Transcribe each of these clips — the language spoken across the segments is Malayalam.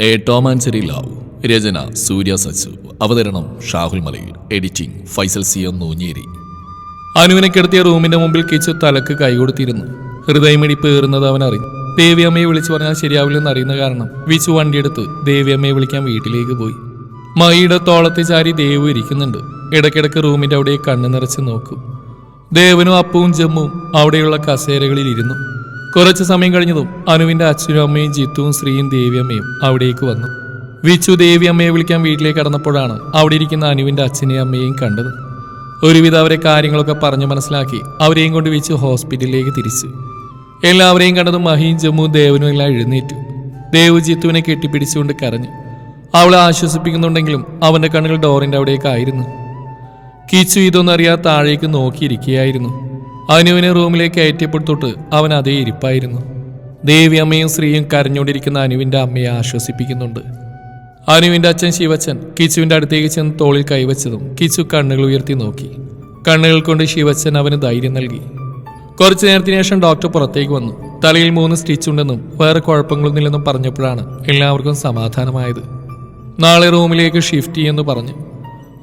എ ടോം ആൻഡ് രചന സൂര്യ സച്ചു അവതരണം Shahul Malayil editing Faisal C M Noonjeri. അനുവിനെ കിടത്തിയ റൂമിന്റെ മുമ്പിൽ കിച്ചു തലക്ക് കൈകൊടുത്തിരുന്നു ഹൃദയമിടിപ്പ് ഏറുന്നത് അവൻ അറിഞ്ഞു. ദേവിയമ്മയെ വിളിച്ചു പറഞ്ഞാൽ ശരിയാവില്ലെന്ന് അറിയുന്ന കാരണം വിച്ചു വണ്ടിയെടുത്ത് ദേവിയമ്മയെ വിളിക്കാൻ വീട്ടിലേക്ക് പോയി. മൈയുടെ തോളത്തെ ചാരി ദേവു ഇരിക്കുന്നുണ്ട്. ഇടയ്ക്കിടയ്ക്ക് റൂമിന്റെ അവിടെ കണ്ണു നിറച്ച് നോക്കും. ദേവനും അപ്പവും ജമ്മുവും അവിടെയുള്ള കസേരകളിൽ ഇരുന്നു. കുറച്ചു സമയം കഴിഞ്ഞതും അനുവിന്റെ അച്ഛനും അമ്മയും ജിത്തുവും ശ്രീയും ദേവിയമ്മയും അവിടേക്ക് വന്നു. വിച്ചു ദേവിയമ്മയെ വിളിക്കാൻ വീട്ടിലേക്ക് കടന്നപ്പോഴാണ് അവിടെ ഇരിക്കുന്ന അനുവിന്റെ അച്ഛനെയും അമ്മയെയും കണ്ടത്. ഒരുവിധം അവരെ കാര്യങ്ങളൊക്കെ പറഞ്ഞു മനസ്സിലാക്കി അവരെയും കൊണ്ട് വിച്ചു ഹോസ്പിറ്റലിലേക്ക് തിരിച്ചു. എല്ലാവരെയും കണ്ടതും മഹിയും ജമ്മു ദേവനും എല്ലാം എഴുന്നേറ്റു. ദേവു ജിത്തുവിനെ കെട്ടിപ്പിടിച്ചുകൊണ്ട് കരഞ്ഞു. അവളെ ആശ്വസിപ്പിക്കുന്നുണ്ടെങ്കിലും അവന്റെ കണ്ണുകൾ ഡോറിന്റെ അവിടേക്കായിരുന്നു. കിച്ചു ഇതൊന്നും അറിയാതെ താഴേക്ക് നോക്കിയിരിക്കുകയായിരുന്നു. അനുവിനെ റൂമിലേക്ക് കയറ്റിയപ്പോഴത്തൊട്ട് അവൻ അതേ ഇരിപ്പായിരുന്നു. ദേവി അമ്മയും സ്ത്രീയും കരഞ്ഞുകൊണ്ടിരിക്കുന്ന അനുവിന്റെ അമ്മയെ ആശ്വസിപ്പിക്കുന്നുണ്ട്. അനുവിന്റെ അച്ഛൻ ശിവച്ചൻ കിച്ചുവിന്റെ അടുത്തേക്ക് ചെന്ന് തോളിൽ കൈവച്ചതും കിച്ചു കണ്ണുകൾ ഉയർത്തി നോക്കി. കണ്ണുകൾ കൊണ്ട് ശിവച്ചൻ അവന് ധൈര്യം നൽകി. കുറച്ചു നേരത്തിന് ശേഷം ഡോക്ടർ പുറത്തേക്ക് വന്നു. തലയിൽ മൂന്ന് സ്റ്റിച്ച് ഉണ്ടെന്നും വേറെ കുഴപ്പങ്ങളൊന്നുമില്ലെന്നും പറഞ്ഞപ്പോഴാണ് എല്ലാവർക്കും സമാധാനമായത്. നാളെ റൂമിലേക്ക് ഷിഫ്റ്റ് ചെയ്യുമെന്ന് പറഞ്ഞു.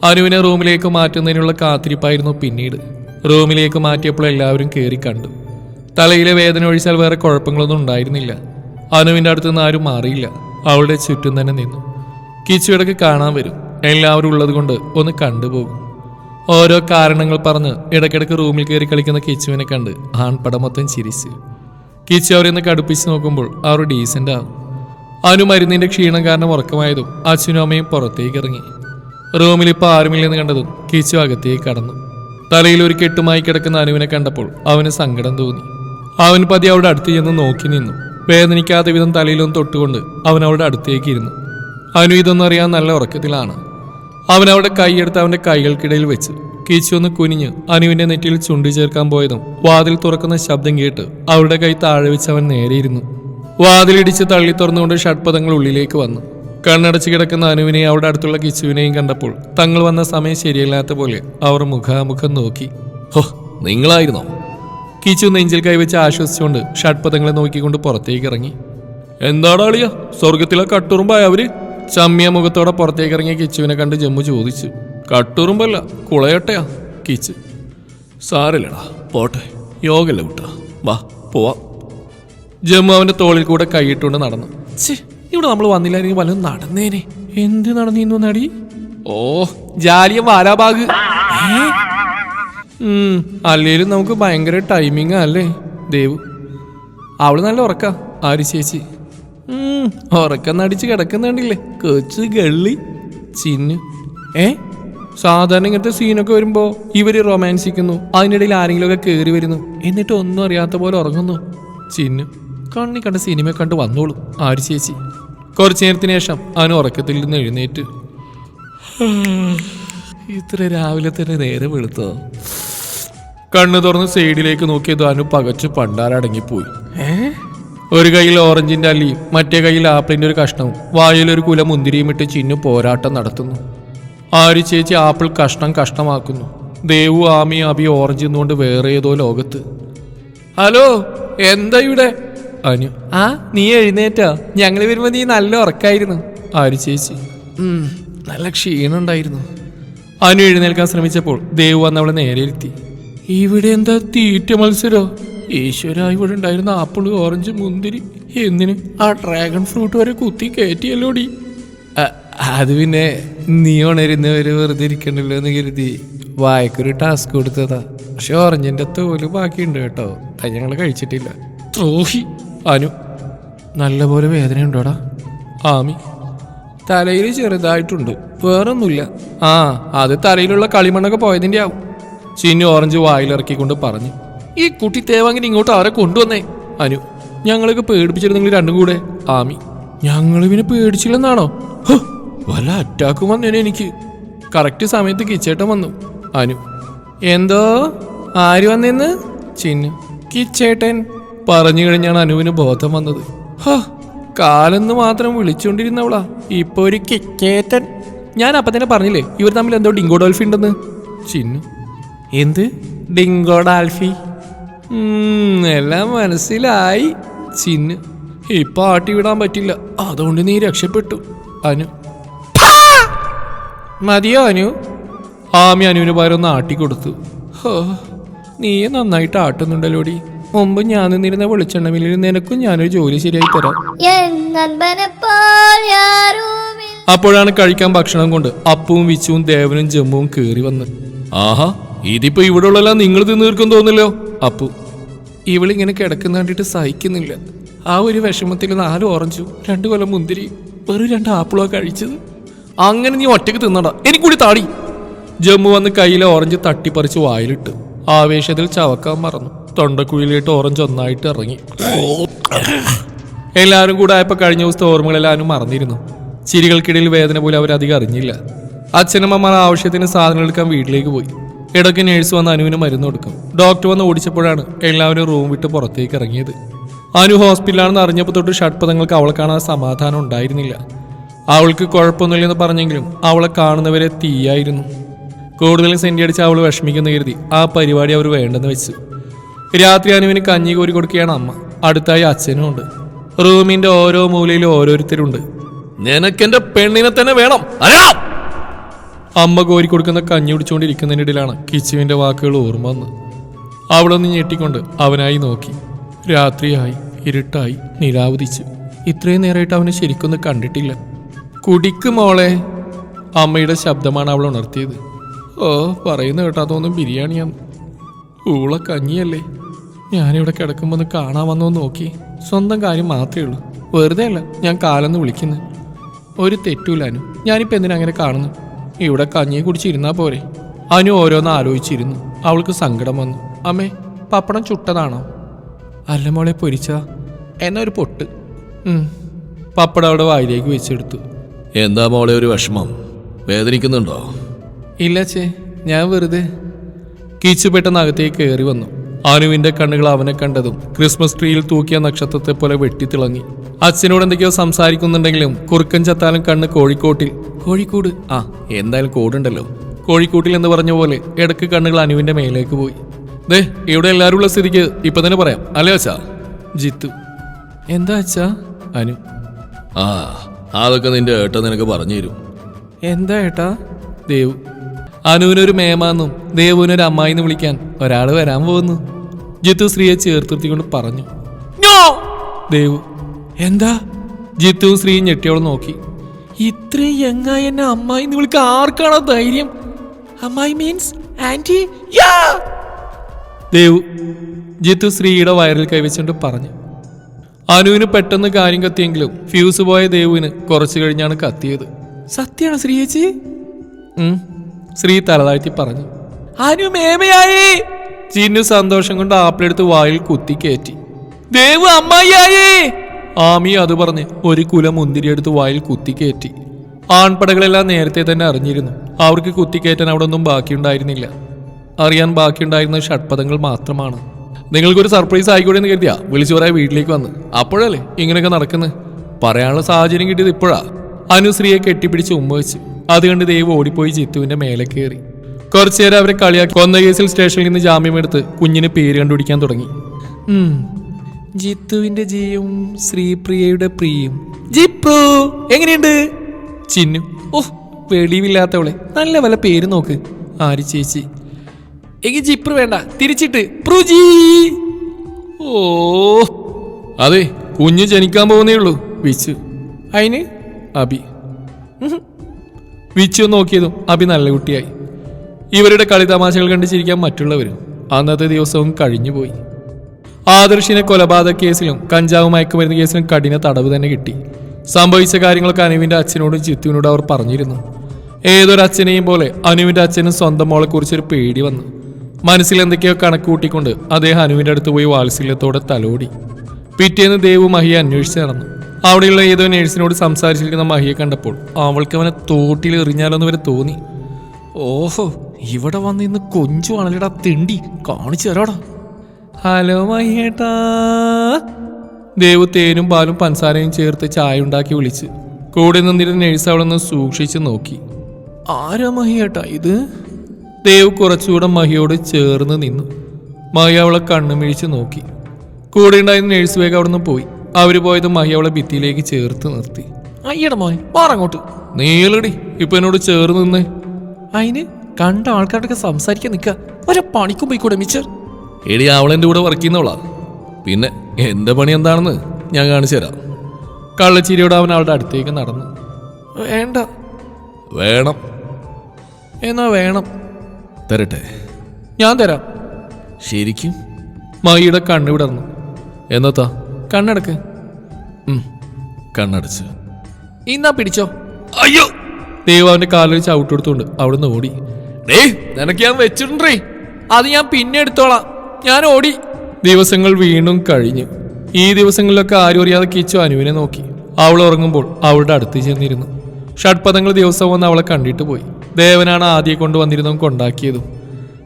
അനുവിനെ റൂമിലേക്ക് മാറ്റുന്നതിനുള്ള കാത്തിരിപ്പായിരുന്നു പിന്നീട്. റൂമിലേക്ക് മാറ്റിയപ്പോൾ എല്ലാവരും കയറി കണ്ടു. തലയിലെ വേദന ഒഴിച്ചാൽ വേറെ കുഴപ്പങ്ങളൊന്നും ഉണ്ടായിരുന്നില്ല. അനുവിന്റെ അടുത്ത് നിന്ന് ആരും മാറിയില്ല. അവളുടെ ചുറ്റും തന്നെ നിന്നു. കിച്ചുവിടക്ക് കാണാൻ വരും. എല്ലാവരും ഉള്ളത് കൊണ്ട് ഒന്ന് കണ്ടുപോകും. ഓരോ കാരണങ്ങൾ പറഞ്ഞ് ഇടയ്ക്കിടയ്ക്ക് റൂമിൽ കയറി കളിക്കുന്ന കിച്ചുവിനെ കണ്ട് ആൺപടം മൊത്തം ചിരിച്ച്. കിച്ചു അവരെ ഒന്ന് കടുപ്പിച്ച് നോക്കുമ്പോൾ അവർ ഡീസന്റ് ആകും അനു മരുന്നിന്റെ ക്ഷീണം കാരണം ഉറക്കമായതും അച്ഛനും അമ്മയും പുറത്തേക്ക് ഇറങ്ങി. റൂമിൽ ഇപ്പോൾ ആരുമില്ലെന്ന് കണ്ടതും കിച്ചു അകത്തേക്ക് കടന്നു. തലയിൽ ഒരു കെട്ടുമായി കിടക്കുന്ന അനുവിനെ കണ്ടപ്പോൾ അവന് സങ്കടം തോന്നി. അവൻ പതി അവിടെ അടുത്ത് ചെന്ന് നോക്കി നിന്നു. വേദനിക്കാത്ത വിധം തലയിലൊന്ന് തൊട്ടുകൊണ്ട് അവൻ അവിടെ അടുത്തേക്ക് ഇരുന്നു. അനു ഇതൊന്നും അറിയാൻ നല്ല ഉറക്കത്തിലാണ്. അവൻ അവിടെ കൈയെടുത്ത് അവന്റെ കൈകൾക്കിടയിൽ വെച്ച് കീച്ചൊന്ന് കുനിഞ്ഞ് അനുവിന്റെ നെറ്റിയിൽ ചുണ്ടി ചേർക്കാൻ പോയതും വാതിൽ തുറക്കുന്ന ശബ്ദം കേട്ട് അവളുടെ കൈ താഴെ വെച്ച് അവൻ നേരെയിരുന്നു വാതിലിടിച്ച് തള്ളി തുറന്നുകൊണ്ട് ഷഡ്പദങ്ങൾ ഉള്ളിലേക്ക് വന്നു. കണ്ണടച്ച് കിടക്കുന്ന അനുവിനെയും അവിടെ അടുത്തുള്ള കിച്ചുവിനെയും കണ്ടപ്പോൾ തങ്ങൾ വന്ന സമയം ശരിയല്ലാത്ത പോലെ അവർ മുഖാമുഖം നോക്കി. ഹോ നിങ്ങളായിരുന്നോ? കിച്ചു നെഞ്ചിൽ കൈവച്ച് ആശ്വസിച്ചുകൊണ്ട് ഷഡ്പഥങ്ങളെ നോക്കിക്കൊണ്ട് പുറത്തേക്ക് ഇറങ്ങി എന്താടാ അളിയ സ്വർഗത്തിലെ കട്ടുറുമ്പായ അവർ? ചമ്മിയ മുഖത്തോടെ പുറത്തേക്ക് ഇറങ്ങിയ കിച്ചുവിനെ കണ്ട് ജമ്മു ചോദിച്ചു. കട്ടുറുമ്പല്ല കുളയട്ടയാ കിച്ചു. സാരല്ലടാ പോട്ടെ യോഗല്ല കുട്ടാ. വാ പോവാ. ജമ്മു അവന്റെ തോളിൽ കൂടെ കൈയിട്ടുകൊണ്ട് നടന്നു. ഛേ. ഇവിടെ നമ്മൾ വന്നില്ലായിരുന്നെങ്കിൽ വല്ലതും നടന്നേനെ. എന്ത് നടന്നിരുന്നു നടി? ഓ ജാലിയ വാലാബാഗ് അല്ലേലും നമുക്ക് ഭയങ്കര ടൈമിങ് അല്ലേ? ദേവു അവൾ നല്ല ഉറക്ക ആര് ചേച്ചി? ഉം, ഉറക്കം നടിച്ച് കിടക്കുന്നുണ്ടില്ലേ കൊച്ചു ഗള്ളി. ചിന്നു. ഏ? സാധാരണ ഇങ്ങനത്തെ സീനൊക്കെ വരുമ്പോ ഇവർ റൊമാൻസിക്കുന്നു അതിനിടയിൽ ആരെങ്കിലും ഒക്കെ കയറി വരുന്നു എന്നിട്ട് ഒന്നും അറിയാത്ത പോലെ ഉറങ്ങുന്നു. ചിന്നു കണ്ണി കണ്ട സിനിമ കണ്ട് വന്നോളൂ ആര് ചേച്ചി? കുറച്ചു നേരത്തിന് ശേഷം അവൻ ഉറക്കത്തിൽ നിന്ന് എഴുന്നേറ്റ്. ഇത്ര രാവിലെ തന്നെ നേരെ വെളുത്തോ? കണ്ണു തുറന്ന് സൈഡിലേക്ക് നോക്കിയത് അനു പകച്ച് പണ്ടാരടങ്ങിപ്പോയി ഒരു കയ്യിൽ ഓറഞ്ചിന്റെ അല്ലിയും മറ്റേ കയ്യിൽ ആപ്പിളിന്റെ ഒരു കഷ്ണവും വായിലൊരു കുല മുന്തിരിയും ഇട്ട് ചിന്നു പോരാട്ടം നടത്തുന്നു. ആര് ചേച്ചി ആപ്പിൾ കഷ്ണം കഷ്ണമാക്കുന്നു. ദേവു ആമി അബി ഓറഞ്ച് എന്നുകൊണ്ട് വേറെ ഏതോ ലോകത്ത്. ഹലോ എന്താ ഇവിടെ? അനു. ആ നീ എഴുന്നേറ്റോ? ഞങ്ങൾ വരുമ്പോ നീ നല്ല ഉറക്കായിരുന്നു. ആര് ചേച്ചി? നല്ല ക്ഷീണുണ്ടായിരുന്നു അനു എഴുന്നേൽക്കാൻ ശ്രമിച്ചപ്പോൾ ദേവ് വന്ന് അവളെ നേരെ ഇരുത്തി. ഇവിടെ എന്താ തീറ്റ മത്സരോ? ഈശ്വര ഇവിടെ ഉണ്ടായിരുന്ന ആപ്പിൾ ഓറഞ്ച് മുന്തിരി. എന്തിന്? ആ ഡ്രാഗൺ ഫ്രൂട്ട് വരെ കുത്തി കയറ്റിയല്ലോടി. അത് പിന്നെ നീ ഉണരുന്നവര് വെറുതെ ഇരിക്കണ്ടല്ലോ എന്ന് കരുതി. വായക്കൊരു ടാസ്ക് കൊടുത്തതാ. പക്ഷെ ഓറഞ്ചിന്റെ തോൽ ബാക്കിയുണ്ട് കേട്ടോ. അത് ഞങ്ങൾ കഴിച്ചിട്ടില്ല. ദ്രോഹി അനു നല്ലപോലെ വേദനയുണ്ടോടാ? ആമി തലയിൽ ചെറുതായിട്ടുണ്ട് വേറൊന്നുമില്ല. ആ അത് തലയിലുള്ള കളിമണ്ണൊക്കെ പോയതിന്റെ ആവും. ചിന്നു ഓറഞ്ച് വായിലിറക്കിക്കൊണ്ട് പറഞ്ഞു ഈ കുട്ടി തേവാങ്ങിന് ഇങ്ങോട്ട് അവരെ കൊണ്ടുവന്നേ? അനു ഞങ്ങളൊക്കെ പേടിപ്പിച്ചിരുന്നെങ്കിൽ രണ്ടും കൂടെ. ആമി ഞങ്ങൾ ഇവനെ പേടിച്ചില്ലെന്നാണോ? വല്ല അറ്റാക്കും വന്നേനെ എനിക്ക്. കറക്റ്റ് സമയത്ത് കിച്ചേട്ടൻ വന്നു. അനു എന്തോ? ആര് വന്നെന്ന്? ചിന്നു കിച്ചേട്ടൻ. പറഞ്ഞു കഴിഞ്ഞാണ് അനുവിന് ബോധം വന്നത്. കാലെന്ന് മാത്രം വിളിച്ചുകൊണ്ടിരുന്നവളാ ഇപ്പൊ ഒരു കിക്കേറ്റൻ ഞാൻ അപ്പൊ തന്നെ പറഞ്ഞില്ലേ ഇവർ തമ്മിൽ എന്തോ ഡിങ്കോ ഡോൾഫി ഉണ്ടെന്ന്. ചിന്നു. എന്ത്? ഡിങ്കോ ഡാൽഫി? എല്ലാം മനസ്സിലായി. ചിന്നു. ഇപ്പൊ ആട്ടി വിടാൻ പറ്റില്ല. അതുകൊണ്ട് നീ രക്ഷപ്പെട്ടു. അനു. മതിയോ അനു? ആമി അനുവിന് പകരം ഒന്ന് ആട്ടിക്കൊടുത്തു. ഹോ നീ നന്നായിട്ട് ആട്ടുന്നുണ്ടല്ലോടി. മുമ്പ് ഞാൻ നിന്നിരുന്ന വെളിച്ചെണ്ണ മില്ലിൽ നിനക്കും ഞാനൊരു ജോലി ശരിയായി തരാം. അപ്പോഴാണ് കഴിക്കാൻ ഭക്ഷണം കൊണ്ട് അപ്പവും വിച്ചുവും ദേവനും ജമ്മുവും കേറി വന്ന്. ആഹാ ഇതിപ്പോ ഇവിടെ ഉള്ളെല്ലാം നിങ്ങൾ തിന്നീർക്കും തോന്നില്ലോ അപ്പു. ഇവളിങ്ങനെ കിടക്കുന്ന കണ്ടിട്ട് സഹിക്കുന്നില്ല. ആ ഒരു വിഷമത്തിൽ നാല് ഓറഞ്ചും രണ്ടു കൊല്ലം മുന്തിരി വെറും രണ്ട് ആപ്പിളോ കഴിച്ചത്. അങ്ങനെ നീ ഒറ്റയ്ക്ക് തിന്നണ്ട എനിക്കൂടി താടി. ജമ്മു വന്ന് കയ്യിലെ ഓറഞ്ച് തട്ടിപ്പറിച്ച് വായിലിട്ട് ആവേശത്തിൽ ചവക്കാൻ മറന്നു. തൊണ്ടക്കുഴിയിലിട്ട് ഓറഞ്ച് ഒന്നായിട്ട് ഇറങ്ങി. എല്ലാവരും കൂടെ ആയപ്പോൾ കഴിഞ്ഞ ദിവസത്തെ ഓർമ്മകളെല്ലാവരും മറന്നിരുന്നു. ചിരികൾക്കിടയിൽ വേദന പോലും അവരധികം അറിഞ്ഞില്ല. അച്ഛനമ്മമാർ ആവശ്യത്തിന് സാധനങ്ങൾ എടുക്കാൻ വീട്ടിലേക്ക് പോയി. ഇടയ്ക്ക് നേഴ്സ് വന്ന് അനുവിന് മരുന്ന് കൊടുക്കും. ഡോക്ടർ വന്ന് ഓടിച്ചപ്പോഴാണ് എല്ലാവരും റൂം വിട്ട് പുറത്തേക്ക് ഇറങ്ങിയത്. അനു ഹോസ്പിറ്റലാണെന്ന് അറിഞ്ഞപ്പോൾ തൊട്ട് ഷഡ്പഥങ്ങൾക്ക് അവളെ കാണാൻ സമാധാനം ഉണ്ടായിരുന്നില്ല. അവൾക്ക് കുഴപ്പമൊന്നുമില്ലെന്ന് പറഞ്ഞെങ്കിലും അവളെ കാണുന്നവരെ തീയായിരുന്നു. കൂടുതൽ സെന്റി അടിച്ച് അവൾ വിഷമിക്കുന്ന കരുതി ആ പരിപാടി അവർ വേണ്ടെന്ന് വെച്ചു. രാത്രി അനുവിന് കഞ്ഞി കോരി കൊടുക്കുകയാണ് അമ്മ. അടുത്തായി അച്ഛനും ഉണ്ട്. റൂമിന്റെ ഓരോ മൂലയിലും ഓരോരുത്തരുണ്ട്. നിനക്കെന്റെ പെണ്ണിനെ തന്നെ വേണം. അമ്മ കോരി കൊടുക്കുന്ന കഞ്ഞി കുടിച്ചുകൊണ്ടിരിക്കുന്നതിനിടയിലാണ് കിച്ചുവിന്റെ വാക്കുകൾ ഓർമ്മ വന്ന് അവളൊന്ന് ഞെട്ടിക്കൊണ്ട് അവനായി നോക്കി. രാത്രിയായി ഇരുട്ടായി നിരാവധിച്ചു ഇത്രയും നേരമായിട്ട് അവനെ ശരിക്കൊന്നും കണ്ടിട്ടില്ല. കുടിക്ക് മോളെ. അമ്മയുടെ ശബ്ദമാണ് അവൾ ഉണർത്തിയത്. ഓ പറയുന്ന കേട്ടാ തോന്നും ബിരിയാണിയാണ് ഊള കഞ്ഞിയല്ലേ? ഞാനിവിടെ കിടക്കുമ്പോൾ ഒന്ന് കാണാൻ വന്നോ നോക്കി. സ്വന്തം കാര്യം മാത്രമേ ഉള്ളൂ. വെറുതെ അല്ല ഞാൻ കാലെന്ന് വിളിക്കുന്നു. ഒരു തെറ്റൂല അനു. ഞാനിപ്പോൾ എന്തിനാ അങ്ങനെ കാണുന്നു? ഇവിടെ കഞ്ഞിയെ കുടിച്ചിരുന്നാ പോരെ. അനു ഓരോന്ന് ആലോചിച്ചിരുന്നു. അവൾക്ക് സങ്കടം വന്നു. അമ്മേ പപ്പടം ചുട്ടതാണോ? അല്ല മോളെ പൊരിച്ച എന്നൊരു പൊട്ട്. പപ്പടം അവിടെ വായിലേക്ക് വെച്ചെടുത്തു. എന്താ മോളെ ഒരു വിഷമം? വേദനിക്കുന്നുണ്ടോ? ഇല്ല ചേ. ഞാൻ വെറുതെ കീച്ചു പെട്ടെന്ന് അകത്തേക്ക് കയറി വന്നു. ആനുവിന്റെ കണ്ണുകൾ അവനെ കണ്ടതും ക്രിസ്മസ് ട്രീയിൽ തൂക്കിയ നക്ഷത്രത്തെ പോലെ വെട്ടിത്തിളങ്ങി. അച്ഛനോട് എന്തൊക്കെയോ സംസാരിക്കുന്നുണ്ടെങ്കിലും കുറുക്കൻ ചത്താലും കണ്ണ് കോഴിക്കോട്ടിൽ. കോഴിക്കോട്? ആ എന്തായാലും കോടുണ്ടല്ലോ. കോഴിക്കോട്ടിൽ എന്ന് പറഞ്ഞ പോലെ ഇടയ്ക്ക് കണ്ണുകൾ അനുവിന്റെ മേലേക്ക് പോയി. ദേ ഇവിടെ എല്ലാവരും ഉള്ള സ്ഥിതിക്ക് ഇപ്പൊ തന്നെ പറയാം അല്ലേ അച്ഛാ? ജിത്തു. എന്താ അച്ഛാ? അനു. ആ അതൊക്കെ നിന്റെ ഏട്ട നിനക്ക് പറഞ്ഞു തരും. എന്താ ഏട്ടാ? ദേവ്. അനുവിനൊരു മേമാന്നും ദേവുവിനൊരു അമ്മായിന്ന് വിളിക്കാൻ ഒരാൾ വരാൻ പോകുന്നു. ജിത്തു സ്ത്രീയെ ചേർത്തിർത്തിക്കൊണ്ട് പറഞ്ഞു ദേവു എന്താ? ജിത്തു സ്ത്രീ ഞെട്ടിയോളം നോക്കി ഇത്രയും യങ്ങായി എന്നെ അമ്മായിന്ന് വിളിക്കാൻ ആർക്കാണോ ധൈര്യം? അമ്മായി മീൻസ് ആന്റി ദേവു ജിത്തു സ്ത്രീയുടെ വയറിൽ കൈവച്ചുകൊണ്ട് പറഞ്ഞു അനുവിന് പെട്ടെന്ന് കാര്യം കത്തിയെങ്കിലും ഫ്യൂസ് പോയ ദേവുവിന് കുറച്ചു കഴിഞ്ഞാണ് കത്തിയത്. സത്യാണ് ശ്രീയേച്ചി. ശ്രീ തലതാഴ്ത്തി പറഞ്ഞു. അനു മേമയായി. ചിന്നു സന്തോഷം കൊണ്ട് ആപ്പിളെടുത്ത് വായിൽ കുത്തി കയറ്റി ദേവ് അമ്മായി ആമി അത് പറഞ്ഞ് ഒരു കുല മുന്തിരിയെടുത്ത് വായിൽ കുത്തി കയറ്റി ആൺപടകളെല്ലാം നേരത്തെ തന്നെ അറിഞ്ഞിരുന്നു. അവർക്ക് കുത്തിക്കയറ്റാൻ അവിടെ ഒന്നും ബാക്കിയുണ്ടായിരുന്നില്ല. അറിയാൻ ബാക്കിയുണ്ടായിരുന്ന ഷഡ്പദങ്ങൾ മാത്രമാണ്. നിങ്ങൾക്കൊരു സർപ്രൈസ് ആയിക്കോട്ടെ എന്ന് കരുതിയാ വിളിച്ചു പറയാൻ വീട്ടിലേക്ക് വന്ന്. അപ്പോഴല്ലേ ഇങ്ങനെയൊക്കെ നടക്കുന്നത് പറയാനുള്ള സാഹചര്യം കിട്ടിയത് ഇപ്പോഴാ. അനുശ്രീയെ കെട്ടിപ്പിടിച്ച് ഉമ്മ വെച്ചു. അത് കണ്ട് ദൈവം ഓടിപ്പോയി ജിത്തുവിന്റെ മേലെ കയറി കുറച്ചു നേരം അവരെ കളിയാക്കി കൊന്ന കേസിൽ സ്റ്റേഷനിൽ നിന്ന് ജാമ്യമെടുത്ത് കുഞ്ഞിന് പേര് കണ്ടുപിടിക്കാൻ തുടങ്ങി. ജിത്തുവിന്റെ ജിയും ശ്രീപ്രിയയുടെ പ്രിയും ജിപ്രു എങ്ങനെയുണ്ട്? ചിന്നു. ഓഹ് വെളിവില്ലാത്തവളെ. നല്ല വല്ല പേര് നോക്ക്. ആര് ചേച്ചി? എങ്കിൽ ജിപ്രു വേണ്ട. തിരിച്ചിട്ട്. പ്രുജി! ഓ. അതെ കുഞ്ഞ് ജനിക്കാൻ പോകുന്നേ ഉള്ളൂ. വിച്ച്. അതിന് അബി. വിച്ചു നോക്കിയതും അഭി നല്ല കുട്ടിയായി. ഇവരുടെ കളി തമാശകൾ കണ്ട് ചിരിക്കാൻ മറ്റുള്ളവരും അന്നത്തെ ദിവസവും കഴിഞ്ഞുപോയി ആദർശിനെ കൊലപാതക കേസിലും കഞ്ചാവ് മയക്കുമരുന്ന് കേസിലും കഠിന തടവ് തന്നെ കിട്ടി. സംഭവിച്ച കാര്യങ്ങളൊക്കെ അനുവിന്റെ അച്ഛനോടും ചിത്തുവിനോടും അവർ പറഞ്ഞിരുന്നു. ഏതൊരു അച്ഛനെയും പോലെ അനുവിന്റെ അച്ഛനും സ്വന്തം മോളെ കുറിച്ചൊരു പേടി വന്നു. മനസ്സിൽ എന്തൊക്കെയോ കണക്ക് കൂട്ടിക്കൊണ്ട് അദ്ദേഹം അനുവിന്റെ അടുത്ത് പോയി വാത്സല്യത്തോടെ തലോടി. പിറ്റേന്ന് ദേവു മഹിയെ അന്വേഷിച്ച് നടന്നു. അവിടെയുള്ള ഏതോ നേഴ്സിനോട് സംസാരിച്ചിരിക്കുന്ന മഹിയെ കണ്ടപ്പോൾ അവൾക്ക് അവനെ തോട്ടിൽ എറിഞ്ഞാലോന്ന് വരെ തോന്നി. ഓഹോ ഇവിടെ വന്ന് ഇന്ന് കൊഞ്ചു ആണല്ലേടാ തിണ്ടി. കാണിച്ചു തരാടാ. ഹലോ മഹിയേട്ടാ. ദേവു തേനും പാലും പഞ്ചസാരയും ചേർത്ത് ചായ ഉണ്ടാക്കി വിളിച്ച് കൂടെ നിന്നിരുന്ന നേഴ്സ് അവളൊന്ന് സൂക്ഷിച്ചു സൂക്ഷിച്ച് നോക്കി. ആരാ മഹിയേട്ടാ ഇത്? ദേവ് കുറച്ചുകൂടെ മഹിയോട് ചേർന്ന് നിന്നു. മഹി അവളെ കണ്ണുമിഴിച്ച് നോക്കി. കൂടെ ഉണ്ടായിരുന്ന നേഴ്സ് വേഗം അവിടെ നിന്ന് പോയി. അവർ പോയത് മഹി അവളെ ഭിത്തിയിലേക്ക് ചേർത്ത് നിർത്തി. അയ്യടെ മോനെ മാറങ്ങോട്ട് നീളടി ഇപ്പൊ എന്നോട് ചേർന്ന് നിന്നേ. അതിന് കണ്ട ആൾക്കാരൊക്കെ സംസാരിക്കാൻ നിൽക്കുക ഒരു പണിക്കും പോയിക്കൂടെ മിച്ചർ? എടി അവളെന്റെ കൂടെ വർക്ക് ചെയ്യുന്നവളാ. പിന്നെ എന്റെ പണി എന്താണെന്ന് ഞാൻ കാണിച്ചു തരാം. കള്ളച്ചിരിയോട് അവൻ അവളുടെ അടുത്തേക്ക് നടന്നു. വേണ്ട. വേണം. എന്നാ വേണം. തരട്ടെ. ഞാൻ തരാം. ശരിക്കും? മഹിയുടെ കണ്ണ് വിടർന്നു. എന്നത്താ? കണ്ണടക്ക്. കണ്ണടച്ച്. ഇന്നാ പിടിച്ചോ. അയ്യോ! ദൈവം അവന്റെ കാലിൽ ചവിട്ടെടുത്തോണ്ട് അവിടുന്ന് ഓടി. ഡേ നിനക്ക് ഞാൻ വെച്ചിട്ടുണ്ടേ. അത് ഞാൻ പിന്നെ എടുത്തോളാം. ഞാൻ ഓടി. ദിവസങ്ങൾ വീണ്ടും കഴിഞ്ഞു. ഈ ദിവസങ്ങളിലൊക്കെ ആരും അറിയാതെ കിച്ചു അനുവിനെ നോക്കി. അവൾ ഉറങ്ങുമ്പോൾ അവളുടെ അടുത്ത് ചെന്നിരുന്നു. ഷഡ്പദങ്ങൾ ദിവസം വന്ന് അവളെ കണ്ടിട്ട് പോയി. ദേവനാണ് ആദ്യം കൊണ്ടുവന്നിരുന്നതും കൊണ്ടാക്കിയതും.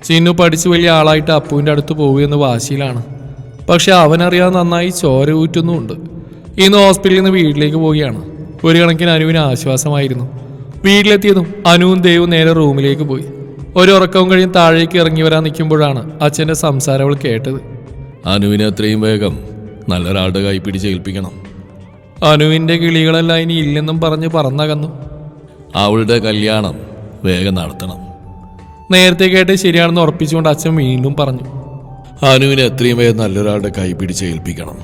ചിന്നു പഠിച്ചു വലിയ ആളായിട്ട് അപ്പുവിന്റെ അടുത്ത് പോകുമെന്ന് വാശിയിലാണ്. പക്ഷെ അവനറിയാതെ നന്നായി ചോര ഊറ്റുന്നുമുണ്ട്. ഇന്ന് ഹോസ്പിറ്റലിൽ നിന്ന് വീട്ടിലേക്ക് പോവുകയാണ്. ഒരു കണക്കിന് അനുവിന് ആശ്വാസമായിരുന്നു. വീട്ടിലെത്തിയതും അനുവും ദേവും നേരെ റൂമിലേക്ക് പോയി. ഒരു ഉറക്കവും കഴിഞ്ഞ് താഴേക്ക് ഇറങ്ങി വരാൻ നിൽക്കുമ്പോഴാണ് അച്ഛന്റെ സംസാരം അവൾ കേട്ടത്. അനുവിനെ അത്രയും വേഗം നല്ലൊരാളുടെ കൈ പിടിച്ച് ഏൽപ്പിക്കണം. അനുവിന്റെ കിളികളെല്ലാം ഇനി ഇല്ലെന്നും പറഞ്ഞ് പറന്നകന്നു. അവളുടെ കല്യാണം വേഗം നടത്തണം. നേരത്തെ കേട്ട് ശരിയാണെന്ന് ഉറപ്പിച്ചുകൊണ്ട് അച്ഛൻ വീണ്ടും പറഞ്ഞു. അനുവിനെ എത്രയും വേഗം നല്ലൊരാളുടെ കൈ പിടിച്ച് ഏൽപ്പിക്കണം.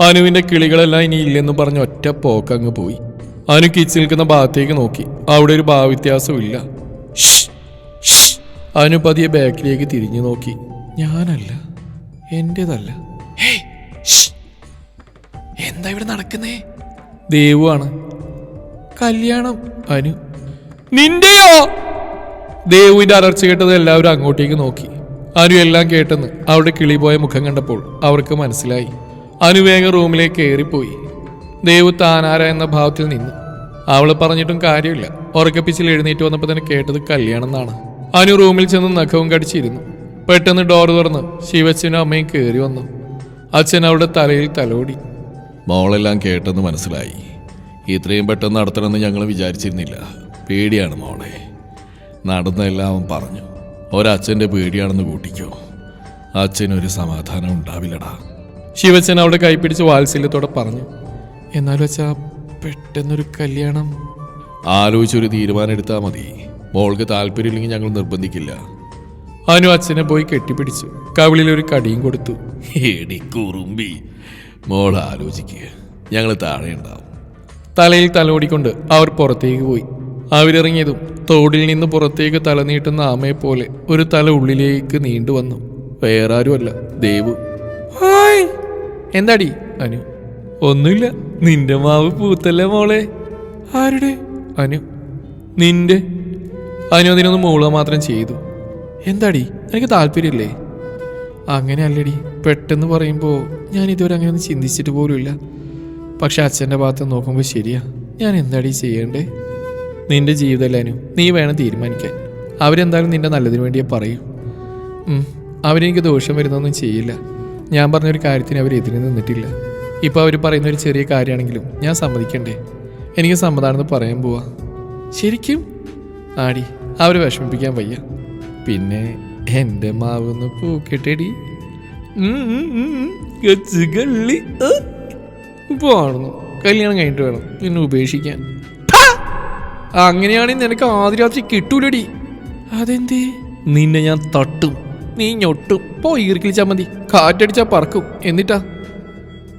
അനുവിന്റെ കിളികളെല്ലാം ഇനി ഇല്ലെന്ന് പറഞ്ഞ് ഒറ്റ പോക്കങ്ങ് പോയി. അനു കിച്ച് നിൽക്കുന്ന ഭാഗത്തേക്ക് നോക്കി. അവിടെ ഒരു ഷ്ഷ്. അനു പതിയെ ബാക്കിലേക്ക് തിരിഞ്ഞു നോക്കി. ഞാനല്ല എന്റേതല്ല. ഹേയ്, എന്താ ഇവിടെ നടക്കുന്നേ? ദേവുവാണ് കല്യാണം അനു. നിന്റെയോ? ദേവുവിന്റെ അലർച്ച കേട്ടത് എല്ലാവരും അങ്ങോട്ടേക്ക് നോക്കി. അനു എല്ലാം കേട്ടെന്ന് അവിടെ കിളിപോയ മുഖം കണ്ടപ്പോൾ അവർക്ക് മനസ്സിലായി. അനു വേഗം റൂമിലേക്ക് കയറിപ്പോയി ദേവു താനാര എന്ന ഭാവത്തിൽ നിന്നു. അവൾ പറഞ്ഞിട്ടും കാര്യമില്ല. ഉറക്കപ്പിച്ചിൽ എഴുന്നേറ്റ് വന്നപ്പോൾ തന്നെ കേട്ടത് കല്യാണം എന്നാണ് അനു റൂമിൽ ചെന്ന് നഖവും കടിച്ചിരുന്നു. പെട്ടെന്ന് ഡോർ തുറന്ന് ശിവച്ചനും അമ്മയും കയറി വന്നു. അച്ഛൻ അവളുടെ തലയിൽ തലോടി. മോളെല്ലാം കേട്ടെന്ന് മനസ്സിലായി. ഇത്രയും പെട്ടെന്ന് നടത്തണമെന്ന് ഞങ്ങൾ വിചാരിച്ചിരുന്നില്ല. പേടിയാണ് മോളെ. നടന്നെല്ലാം അവൻ പറഞ്ഞു. ഒരച്ഛന്റെ പേടിയാണെന്ന് കൂട്ടിക്കോ. അച്ഛനൊരു സമാധാനം ഉണ്ടാവില്ലടാ. ശിവച്ചൻ അവിടെ കൈപ്പിടിച്ച് വാത്സല്യത്തോടെ പറഞ്ഞു എന്നാലും വെച്ചാ പെട്ടെന്നൊരു കല്യാണം. ആലോചിച്ചൊരു തീരുമാനം എടുത്താൽ മതി. മോൾക്ക് താല്പര്യമില്ലെങ്കിൽ ഞങ്ങൾ നിർബന്ധിക്കില്ല. അനു അച്ഛനെ പോയി കെട്ടിപ്പിടിച്ചു കവിളിൽ ഒരു കടിയും കൊടുത്തു. എടി കുറുമ്പി മോൾ ആലോചിക്കുക ഞങ്ങൾ താഴെ ഉണ്ടാവും. തലയിൽ തലോടിക്കൊണ്ട് അവർ പുറത്തേക്ക് പോയി. അവരിറങ്ങിയതും തോടിൽ നിന്ന് പുറത്തേക്ക് തലനീട്ടുന്ന ആമയെ പോലെ ഒരു തല ഉള്ളിലേക്ക് നീണ്ടു വന്നു. വേറെ ആരുമല്ല ദേവു. ഹായ്. എന്താടി അനു? ഒന്നുമില്ല നിന്റെ മാവ് പൂത്തല്ലേ മോളെ? ആരുടെ? അനു നിന്റെ. അനു അതിനൊന്ന് മൂളുക മാത്രം ചെയ്തു. എന്താടി എനിക്ക് താല്പര്യമില്ലേ? അങ്ങനെ അല്ലടി പെട്ടെന്ന് പറയുമ്പോൾ ഞാൻ ഇതുവരെ അങ്ങനെ ഒന്നും ചിന്തിച്ചിട്ട് പോലുമില്ല. പക്ഷെ അച്ഛന്റെ ഭാഗത്ത് നോക്കുമ്പോൾ ശരിയാ. ഞാൻ എന്താടി ചെയ്യണ്ടേ? നിന്റെ ജീവിതമല്ലാനും നീ വേണം തീരുമാനിക്കാൻ. അവരെന്തായാലും നിന്റെ നല്ലതിന് വേണ്ടിയേ പറയും. അവരെനിക്ക് ദോഷം വരുന്നൊന്നും ചെയ്യില്ല. ഞാൻ പറഞ്ഞൊരു കാര്യത്തിന് അവർ എതിരെ നിന്നിട്ടില്ല. ഇപ്പോൾ അവർ പറയുന്ന ഒരു ചെറിയ കാര്യമാണെങ്കിലും ഞാൻ സമ്മതിക്കണ്ടേ? എനിക്ക് സമ്മതമാണെന്ന് പറയാൻ പോവാ. ശരിക്കും? ആടി അവരെ വിഷമിപ്പിക്കാൻ വയ്യ. പിന്നെ എന്റെ മാവൊന്ന് പൂക്കട്ടെടി. പോകണം കല്യാണം കഴിഞ്ഞിട്ട് വേണം പിന്നെ ഉപേക്ഷിക്കാൻ! അങ്ങനെയാണെങ്കിൽ നിനക്ക് ആദ്യ രാത്രി കിട്ടൂലടി. അതെന്തേ? നിന്നെ ഞാൻ തട്ടും. നീ ഞൊട്ടും. പോ ഈർക്കിളിച്ചാൽ മതി. കാറ്റടിച്ചാ പറക്കും. എന്നിട്ടാ?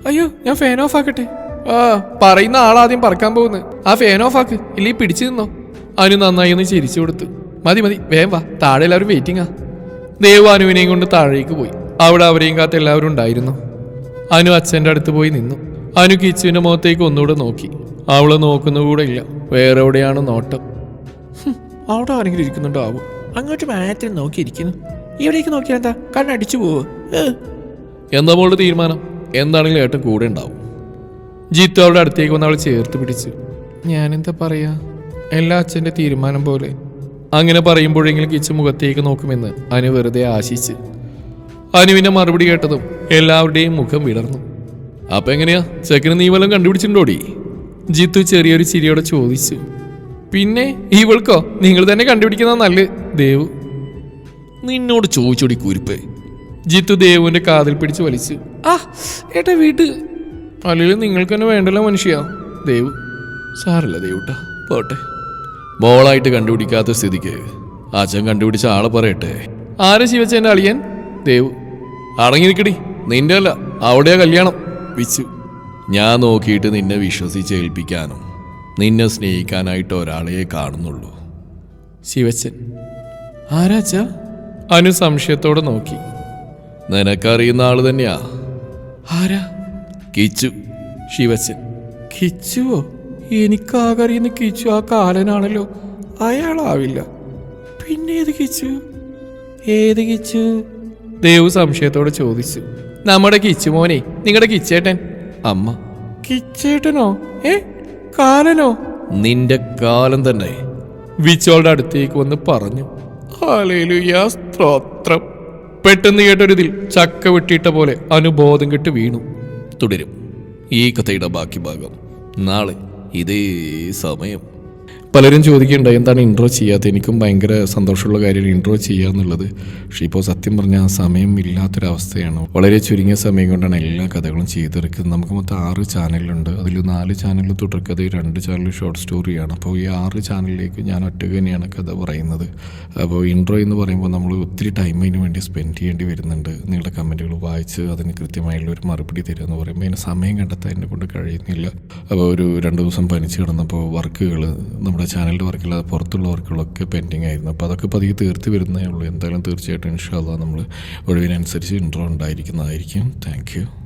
അയ്യോ ഞാൻ ഫാൻ ഓഫ് ആക്കട്ടെ. ആ പറയുന്ന ആളാദ്യം പറക്കാൻ പോകുന്നു ആ ഫാൻ ഓഫ് ആക്ക്. ഇല്ലേ പിടിച്ചു നിന്നോ? അനു നന്നായി ഒന്ന് ചിരിച്ചു കൊടുത്തു. മതി മതി വേം വാ. താഴെ എല്ലാവരും വെയിറ്റിംഗാ ദേവ് അനുവിനെയും കൊണ്ട് താഴേക്ക് പോയി. അവിടെ അവരെയും കാത്ത് എല്ലാവരും ഉണ്ടായിരുന്നു. അനു അച്ഛന്റെ അടുത്ത് പോയി നിന്നു. അനു കിച്ചുവിന്റെ മുഖത്തേക്ക് ഒന്നുകൂടെ നോക്കി. അവളെ നോക്കുന്ന കൂടെ ഇല്ല. വേറെ എവിടെയാണ് നോട്ടം അവിടെ ആരെങ്കിലും ഇരിക്കുന്നുണ്ടോ ആവും അങ്ങോട്ട് മാറ്റി നോക്കിയിരിക്കുന്നു. ഇവിടേക്ക് നോക്കിയാൽ എന്താ? കണ്ണടിച്ചു പോവോ? എന്താ മോളുടെ തീരുമാനം? എന്താണെങ്കിലും ഏട്ടൻ കൂടെ ഉണ്ടാവും. ജീത്തു അവളുടെ അടുത്തേക്ക് വന്ന് അവൾ ചേർത്ത് പിടിച്ചു. ഞാനെന്താ പറയാ? എല്ലാ അച്ഛന്റെ തീരുമാനം പോലെ. അങ്ങനെ പറയുമ്പോഴെങ്കിലും കിച്ച് മുഖത്തേക്ക് നോക്കുമെന്ന് അനു വെറുതെ ആശിച്ച്. അനുവിന്റെ മറുപടി കേട്ടതും എല്ലാവരുടെയും മുഖം വിടർന്നു അപ്പൊ എങ്ങനെയാ? ചെക്കന് നീ വല്ലതും കണ്ടുപിടിച്ചിട്ടുണ്ടോടി? ജിത്തു ചെറിയൊരു ചിരിയോടെ ചോദിച്ചു. പിന്നെ ഇവൾക്കോ? നിങ്ങൾ തന്നെ കണ്ടുപിടിക്കുന്ന നല്ല ദേവ്. നിന്നോട് ചോദിച്ചോടി കുരുപ്പ്. ജിത്തു ദേവുവിന്റെ കാതിൽ പിടിച്ച് വലിച്ചു. ആ ഏട്ടാ വീട്ട് അല്ലെങ്കിൽ നിങ്ങൾക്ക് തന്നെ വേണ്ടല്ലോ മനുഷ്യ ദേവ്. സാറില്ല ദേവുട്ടാ പോട്ടെ. ബോളായിട്ട് കണ്ടുപിടിക്കാത്ത സ്ഥിതിക്ക് അച്ഛൻ കണ്ടുപിടിച്ച ആളെ പറയട്ടെ. ആരെ ശിവച്ചേന്റെ അളിയൻ? ദേവ്. അടങ്ങി നിൽക്കടി നിന്റെ അല്ല അവിടെയാ കല്യാണം വിച്ചു ഞാൻ നോക്കിയിട്ട് നിന്നെ വിശ്വസിച്ച് ഏൽപ്പിക്കാനും നിന്നെ സ്നേഹിക്കാനായിട്ട് ഒരാളെ കാണുന്നുള്ളൂ. ശിവച്ചൻ ആരാച്ച? അനു സംശയത്തോടെ നോക്കി. നിനക്കറിയുന്ന ആൾ തന്നെയാ. ആരാ? കിച്ചു. ശിവച്ചൻ കിച്ചുവോ? എനിക്കാകറിയുന്ന കിച്ചു ആ കാലനാണല്ലോ. അയാളാവില്ല. പിന്നെ ഏത് കിച്ചു? ഏത് കിച്ചു? ദേവ് സംശയത്തോടെ ചോദിച്ചു. നമ്മുടെ കിച്ചു മോനെ നിങ്ങളുടെ കിച്ചേട്ടൻ? അമ്മ. കിച്ചേട്ടനോ? ഏ? കാലനോ? നിന്റെ കാലം തന്നെ. വിച്ചോളുടെ അടുത്തേക്ക് വന്ന് പറഞ്ഞു. സ്ത്രോത്രം പെട്ടെന്ന് കേട്ടൊരിതിൽ ചക്ക വെട്ടിയിട്ട പോലെ അനുബോധം കെട്ട് വീണു. തുടരും. ഈ കഥയുടെ ബാക്കി ഭാഗം. നാളെ ഇതേ സമയം. പലരും ചോദിക്കുന്നുണ്ട് എന്താണ് ഇൻട്രോ ചെയ്യാത്ത എനിക്കും ഭയങ്കര സന്തോഷമുള്ള കാര്യമാണ് ഇൻട്രോ ചെയ്യുക എന്നുള്ളത്. പക്ഷേ ഇപ്പോൾ സത്യം പറഞ്ഞാൽ സമയം ഇല്ലാത്തൊരവസ്ഥയാണ്. വളരെ ചുരുങ്ങിയ സമയം കൊണ്ടാണ് എല്ലാ കഥകളും ചെയ്തിറക്കുന്നത് നമുക്ക് മൊത്തം ആറ് ചാനലുണ്ട്. അതിൽ നാല് ചാനൽ തുടർക്കഥ രണ്ട് ചാനൽ ഷോർട്ട് സ്റ്റോറിയാണ് അപ്പോൾ ഈ ആറ് ചാനലിലേക്ക് ഞാൻ ഒറ്റയ്ക്ക് തന്നെയാണ് കഥ പറയുന്നത്. അപ്പോൾ ഇൻട്രോ എന്ന് പറയുമ്പോൾ നമ്മൾ ഒത്തിരി ടൈം അതിന് വേണ്ടി സ്പെൻഡ് ചെയ്യേണ്ടി വരുന്നുണ്ട്. നിങ്ങളുടെ കമന്റുകൾ വായിച്ച് അതിന് കൃത്യമായുള്ള ഒരു മറുപടി തരിക എന്ന് പറയുമ്പോൾ അതിന് സമയം കണ്ടെത്താൻ എന്നെ കൊണ്ട് കഴിയുന്നില്ല. അപ്പോൾ ഒരു രണ്ട് ദിവസം പനിച്ച് കിടന്നപ്പോൾ വർക്കുകൾ നമ്മുടെ ചാനലിന്റെ വർക്കല്ലാതെ പുറത്തുള്ള വർക്കുകളൊക്കെ പെൻഡിങ് ആയിരുന്നു. അപ്പോൾ അതൊക്കെ പതിയെ തീർത്ത് വരുന്നേ ഉള്ളൂ. എന്തായാലും തീർച്ചയായിട്ടും ഇൻഷാല്ല നമ്മൾ ഒഴിവിനനുസരിച്ച് ഇൻട്രോ ഉണ്ടായിരിക്കുന്നതായിരിക്കും. താങ്ക്